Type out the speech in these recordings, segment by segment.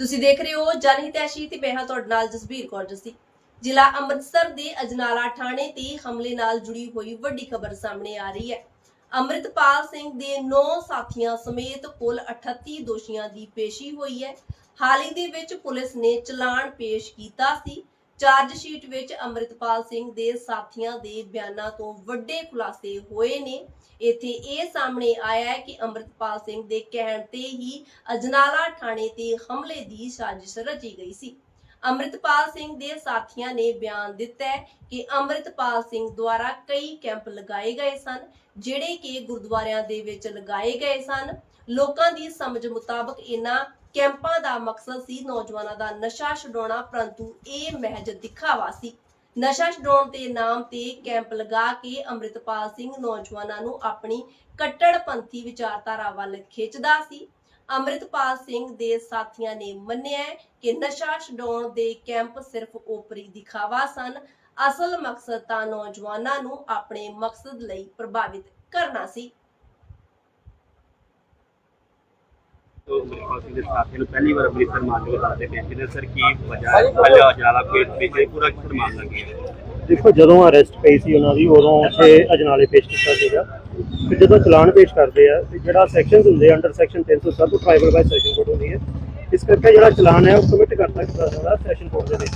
ਤੁਸੀਂ ਦੇਖ ਰਹੇ ਹੋ ਜਨ ਹਿਤੈਸ਼ੀ ਤੇ ਮੈਂ ਹਾਂ ਤੁਹਾਡੇ ਨਾਲ ਜਸਬੀਰ ਕੌਰ ਜੱਸੀ। ਜ਼ਿਲ੍ਹਾ ਅੰਮ੍ਰਿਤਸਰ ਦੇ ਅਜਨਾਲਾ ਥਾਣੇ ਤੇ ਹਮਲੇ ਨਾਲ ਜੁੜੀ ਹੋਈ ਵੱਡੀ ਖਬਰ ਸਾਹਮਣੇ ਆ ਰਹੀ ਹੈ। ਅੰਮ੍ਰਿਤਪਾਲ ਸਿੰਘ ਦੇ 9 ਸਾਥੀਆਂ ਸਮੇਤ ਕੁੱਲ 38 ਦੋਸ਼ੀਆਂ ਦੀ ਪੇਸ਼ੀ ਹੋਈ ਹੈ। ਹਾਲ ਹੀ ਦੇ ਵਿੱਚ ਪੁਲਿਸ ਨੇ ਚਲਾਨ ਪੇਸ਼ ਕੀਤਾ ਸੀ। ਚਾਰਜ ਸ਼ੀਟ ਵਿੱਚ ਅੰਮ੍ਰਿਤਪਾਲ ਸਿੰਘ ਦੇ ਸਾਥੀਆਂ ਦੇ ਬਿਆਨਾਂ ਤੋਂ ਵੱਡੇ ਖੁਲਾਸੇ ਹੋਏ ਨੇ। ਇੱਥੇ ਇਹ ਸਾਹਮਣੇ ਆਇਆ ਹੈ ਕਿ ਅੰਮ੍ਰਿਤਪਾਲ ਸਿੰਘ ਦੇ ਕਹਿਣ ਤੇ ਹੀ ਅਜਨਾਲਾ ਥਾਣੇ ਤੇ ਹਮਲੇ ਦੀ ਸਾਜ਼ਿਸ਼ ਰਚੀ ਗਈ ਸੀ। ਅੰਮ੍ਰਿਤਪਾਲ ਸਿੰਘ ਦੇ ਸਾਥੀਆਂ ਨੇ ਬਿਆਨ ਦਿੱਤਾ ਕਿ ਅੰਮ੍ਰਿਤਪਾਲ ਸਿੰਘ ਦੁਆਰਾ ਕਈ ਕੈਂਪ ਲਗਾਏ ਗਏ ਸਨ, ਜਿਹੜੇ ਕਿ ਗੁਰਦੁਆਰਿਆਂ ਦੇ ਵਿੱਚ ਲਗਾਏ ਗਏ ਸਨ। ਲੋਕਾਂ ਦੀ ਸਮਝ ਮੁਤਾਬਕ ਇਹਨਾਂ ਕੈਂਪਾਂ ਦਾ ਮਕਸਦ ਸੀ ਨੌਜਵਾਨਾਂ ਦਾ ਨਸ਼ਾ ਛਡਾਉਣਾ, ਪਰੰਤੂ ਇਹ ਮਹਿਜ ਦਿਖਾਵਾ ਸੀ। ਨਸ਼ਾ ਛਡਾਉਣ ਦੇ ਨਾਮ ਤੇ ਕੈਂਪ ਲਗਾ ਕੇ ਅੰਮ੍ਰਿਤਪਾਲ ਸਿੰਘ ਨੌਜਵਾਨਾਂ ਨੂੰ ਆਪਣੀ ਕੱਟੜਪੰਥੀ ਵਿਚਾਰਧਾਰਾ ਵੱਲ ਖਿੱਚਦਾ ਸੀ। ਅੰਮ੍ਰਿਤਪਾਲ ਸਿੰਘ ਦੇ ਸਾਥੀਆਂ ਨੇ ਮੰਨਿਆ ਕਿ ਨਸ਼ਾ ਛਡਾਉਣ ਦੇ ਕੈਂਪ ਸਿਰਫ ਓਪਰੀ ਦਿਖਾਵਾ ਸਨ। ਅਸਲ ਮਕਸਦ ਤਾਂ ਨੌਜਵਾਨਾਂ ਨੂੰ ਆਪਣੇ ਮਕਸਦ ਲਈ ਪ੍ਰਭਾਵਿਤ ਕਰਨਾ ਸੀ। ਤੋਂ ਦੇ ਸਾਥੀਆਂ ਨੂੰ ਪਹਿਲੀ ਵਾਰ ਅੰਮ੍ਰਿਤਸਰ ਮਾਨਯੋਗ ਅਦਾਲਤ ਦੇ ਪੇਸ਼ ਕੀਤਾ ਸਰ ਕੀ ਵਜ੍ਹਾ ਹੈ ਪਹਿਲਾ ਅਜਾਲਾ ਪੇਸ਼ ਪੇਸ਼ ਪੂਰਾ ਕਿਸ ਮਾਮਲਾ ਦੇਖੋ ਜਦੋਂ ਅਰੈਸਟ ਪਈ ਸੀ ਉਹਨਾਂ ਦੀ ਉਦੋਂ ਉੱਥੇ ਅਜਨਾਲੇ ਪੇਸ਼ ਕੀਤਾ ਸੀਗਾ। ਤੇ ਜਦੋਂ ਚਲਾਨ ਪੇਸ਼ ਕਰਦੇ ਆ ਤੇ ਜਿਹੜਾ ਸੈਕਸ਼ਨਸ ਹੁੰਦੇ under section 307 triable by session code ਹੁੰਦੀ ਹੈ। ਇਸ ਕਰਕੇ ਜਿਹੜਾ ਚਲਾਨ ਹੈ ਉਹ ਕਮਿਟ ਕਰ ਸਕਦਾ ਸਾਰਾ ਸੈਸ਼ਨ ਕੋਰਟ ਦੇ ਵਿੱਚ।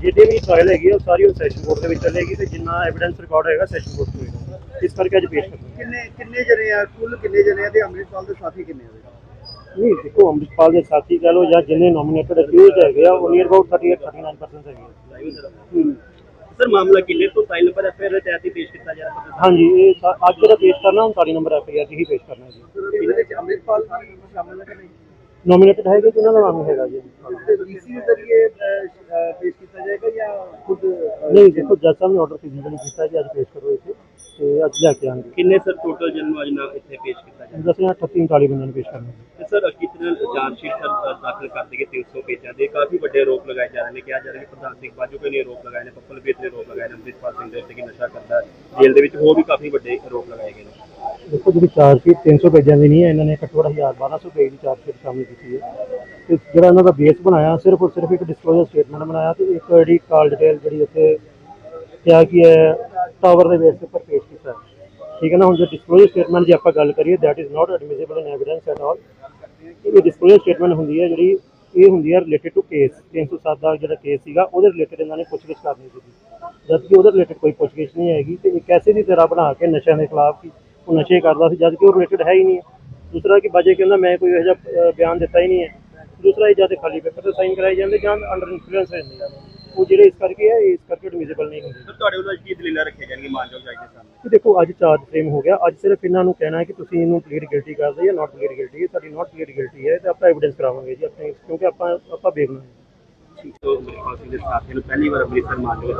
ਜਿਹੜੀ ਵੀ ਟ੍ਰਾਇਲ ਹੈਗੀ ਉਹ ਸਾਰੀ ਉਹ ਸੈਸ਼ਨ ਕੋਰਟ ਦੇ ਵਿੱਚ ਚੱਲੇਗੀ ਤੇ ਜਿੰਨਾ ਐਵੀਡੈਂਸ ਰਿਕਾਰਡ ਹੋਏਗਾ ਸੈਸ਼ਨ ਕੋਰਟ ਤੋਂ ਇਸ ਕਰਕੇ ਅੱਜ ਪੇਸ਼ ਕਰਨਾ ਕਿੰਨੇ ਕਿੰਨੇ ਜਣੇ ਆ? ਕੁੱਲ ਕਿੰਨੇ ਜਣੇ ਆ ਤੇ ਅੰਮ੍ਰਿਤਪਾਲ ਦੇ ਸਾਥੀ ਕਿੰਨੇ ਆ? ਨਹੀਂ ਦੇਖੋ ਅੰਮ੍ਰਿਤਪਾਲ ਦੇ ਸਾਥੀ ਕਹ ਲਓ ਜਾਂ ਜਿੰਨੇ ਨੋਮੀਨੇਟਡ ਅਕਿਊਜ਼ਡ ਹੈਗੇ ਆ ਉਹ ਨੀਅਰ ਅਬਾਊਟ 38 39% ਹੈਗੇ ਆ। ਸਰ ਮਾਮਲਾ ਕਿਲੇ ਤੋਂ ਫਾਈਲ ਨੰਬਰ ਐਫਆਈਆਰ ਤਹਿਤ ਹੀ ਪੇਸ਼ ਕੀਤਾ ਜਾ ਰਿਹਾ ਹਾਂਜੀ ਇਹ ਸਾ- ਅੱਜ ਜਿਹੜਾ ਪੇਸ਼ ਕਰਨਾ 39 ਨੰਬਰ ਐਫ ਆਈ ਆਰ ਹੀ ਪੇਸ਼ ਕਰਨਾ ਜੀ। ਇਹਦੇ ਵਿੱਚ ਅੰਮ੍ਰਿਤਪਾਲ ਸ਼ਾਮਲ ਹੈ ਕਿ ਨਹੀਂ? ਨੋਮੀਨੇਟਡ ਹੈਗੇ ਕਿ ਉਹਨਾਂ ਦਾ ਨਾਮ ਹੈਗਾ ਜੀ। ਡੀਸੀ ਜ਼ਰੀਏ ਪੇਸ਼ ਕੀਤਾ ਜਾਏਗਾ ਜਾਂ ਖੁਦ ਨਹੀਂ ਦੇਖੋ ਜੱਜ ਸਾਹਿਬ ਨੇ ਆਰਡਰ ਫਿਜ਼ੀਕਲੀ ਕੀਤਾ ਕਿ ਅੱਜ ਪੇਸ਼ ਕਰੋ ਇੱਥੇ ਤੇ ਅੱਜ ਲੈ ਕੇ ਆਣਗੇ। ਕਿੰਨੇ ਸਰ ਟੋਟਲ ਜਨਮ ਅੱਜ ਨਾ ਇੱਥੇ ਪੇਸ਼ ਦੱਸਿਆ 38 39 ਬੰਦਿਆਂ ਨੂੰ ਪੇਸ਼ ਕਰਨਾ ਰਿਹਾ ਹੈ ਸਰ ਕਿਤਨੇ ਜਾਂਚ ਸ਼ੀਟ ਸਰ ਅ, ਦਾਖਲ ਕਰ ਦਿੱਤੀ 300 ਪੇਜਾਂ ਦੇ ਕਾਫੀ ਵੱਡੇ ਆਰੋਪ ਲਗਾਏ ਜਾ ਰਹੇ ਨੇ ਕਿਹਾ ਜਾ ਰਿਹਾ ਕਿ ਪ੍ਰਧਾਨ ਸਿੰਘ ਬਾਜੂ ਨੇ ਆਰੋਪ ਲਗਾਏ ਨੇ ਪੱਪਲ ਵੀ ਨੇ ਆਰੋਪ ਲਗਾਏ ਨੇ ਅੰਮ੍ਰਿਤਪਾਲ ਸਿੰਘ ਦੇ ਉੱਤੇ ਕਿ ਨਸ਼ਾ ਕਰਦਾ ਹੈ। ਜੇਲ੍ਹ ਦੇ ਵਿੱਚ ਹੋਰ ਵੀ ਕਾਫੀ ਵੱਡੇ ਆਰੋਪ ਲਗਾਏ ਗਏ ਨੇ ਦੇਖੋ ਜਿਹੜੀ ਚਾਰਜ ਸ਼ੀਟ 300 ਪੇਜਾਂ ਦੀ ਨਹੀਂ ਹੈ ਇਹਨਾਂ ਨੇ ਘੱਟੋ ਘੱਟ 1000 1200 ਪੇਜ ਦੀ ਚਾਰਜ ਸ਼ੀਟ ਸ਼ਾਮਿਲ ਕੀਤੀ ਹੈ ਤੇ ਜਿਹੜਾ ਇਹਨਾਂ ਦਾ ਬੇਸ ਬਣਾਇਆ ਸਿਰਫ ਔਰ ਸਿਰਫ ਇੱਕ ਡਿਸਕਲੋਜ਼ਰ ਸਟੇਟਮੈਂਟ ਬਣਾਇਆ ਤੇ ਇੱਕ ਜਿਹੜੀ ਕਾਲ ਡਿਟੇਲ ਜਿਹੜੀ ਉੱਥੇ ਕਿਹਾ ਕੀ ਹੈ ਟਾਵਰ ਦੇ ਬੇਸ ਦੇ ਉੱਪਰ ਪੇਸ਼ ਕੀਤਾ ਹੈ। ਠੀਕ ਹੈ ਨਾ? ਹੁਣ ਜੇ ਡਿਸਕਲੋਜ਼ਰ ਸਟੇਟਮੈਂਟ ਦੀ ਆਪਾਂ ਗੱਲ ਕਰੀਏ that is not admissible in evidence at all ਇਹ ਡਿਸਕਲੋਜ਼ਰ ਸਟੇਟਮੈਂਟ ਹੁੰਦੀ ਹੈ ਜਿਹੜੀ, ਇਹ ਹੁੰਦੀ ਹੈ ਰਿਲੇਟਡ ਟੂ ਕੇਸ 307 ਦਾ ਜਿਹੜਾ ਕੇਸ ਸੀਗਾ, ਉਹਦੇ ਰਿਲੇਟਡ ਇਹਨਾਂ ਨੇ ਪੁੱਛਗਿੱਛ ਕਰਨੀ ਸੀ ਜਦ ਕਿ ਉਹਦੇ ਰਿਲੇਟਡ ਕੋਈ ਪੁੱਛਗਿੱਛ ਨਹੀਂ ਹੈਗੀ ਤੇ ਇੱਕ ਐਸੇ ਦੀ ਤਰ੍ਹਾਂ ਬਣਾ ਕੇ ਨਸ਼ਿਆਂ ਦੇ ਖਿਲਾਫ ਕਿ ਉਹ ਨਸ਼ੇ ਕਰਦਾ ਸੀ ਜਦ ਕਿ ਉਹ ਰਿਲੇਟਡ ਹੈ ਹੀ ਨਹੀਂ। ਹੈ ਦੂਸਰਾ ਕਿ ਬਾਜੇ ਕਹਿੰਦਾ, ਮੈਂ ਕੋਈ ਇਹੋ ਜਿਹਾ ਬਿਆਨ ਦਿੱਤਾ ਹੀ ਨਹੀਂ ਹੈ। ਦੂਸਰਾ ਇਹ ਜਾਂ ਤੇ ਖਾਲੀ ਪੇਪਰ ਤੇ ਸਾਈਨ ਕਰਾਈ ਜਾਂਦੇ ਜਾਂ ਅੰਡਰ ਇਨਫਲੂਐਂਸ ਰਹਿੰਦੇ ਉਹ ਜਿਹੜੇ ਇਸ ਕਰਕੇ ਹੈ ਇਸ ਕਰਕੇ ਐਡਮਿਸਿਬਲ ਨਹੀਂ ਹੁੰਦੇ। ਸਰ ਤੁਹਾਡੇ ਵੱਲੋਂ ਕੀ ਦਲੀਲਾਂ ਰੱਖੀਆਂ ਜਾਣਗੀਆਂ ਮਾਨਯੋਗ ਜੱਜ ਦੇ ਸਾਹਮਣੇ? ਕਿ ਦੇਖੋ ਅੱਜ ਚਾਰਜ ਫਰੇਮ ਹੋ ਗਿਆ। ਅੱਜ ਸਿਰਫ ਇਹਨਾਂ ਨੂੰ ਕਹਿਣਾ ਹੈ ਕਿ ਤੁਸੀਂ ਇਹਨੂੰ ਕਲੀਅਰ ਗਿਲਟੀ ਕਰਦੇ ਜਾਂ ਨਾਟ ਕਲੀਅਰ ਗਿਲਟੀ ਹੈ। ਸਾਡੀ ਨਾਟ ਕਲੀਅਰ ਗਿਲਟੀ ਹੈ ਤੇ ਆਪਾਂ ਐਵੀਡੈਂਸ ਕਰਾਵਾਂਗੇ ਜੀ ਆਪਣੇ ਕਿਉਂਕਿ ਆਪਾਂ ਆਪਾਂ ਵੇਖਣਾ ਹੈ। ਤੋਂ ਮੇਰੇ ਪਾਸ ਦੇ ਸਾਥੀਆਂ ਨੂੰ ਪਹਿਲੀ ਵਾਰ ਅੰਮ੍ਰਿਤਸਰ ਮਾਨਯੋਗ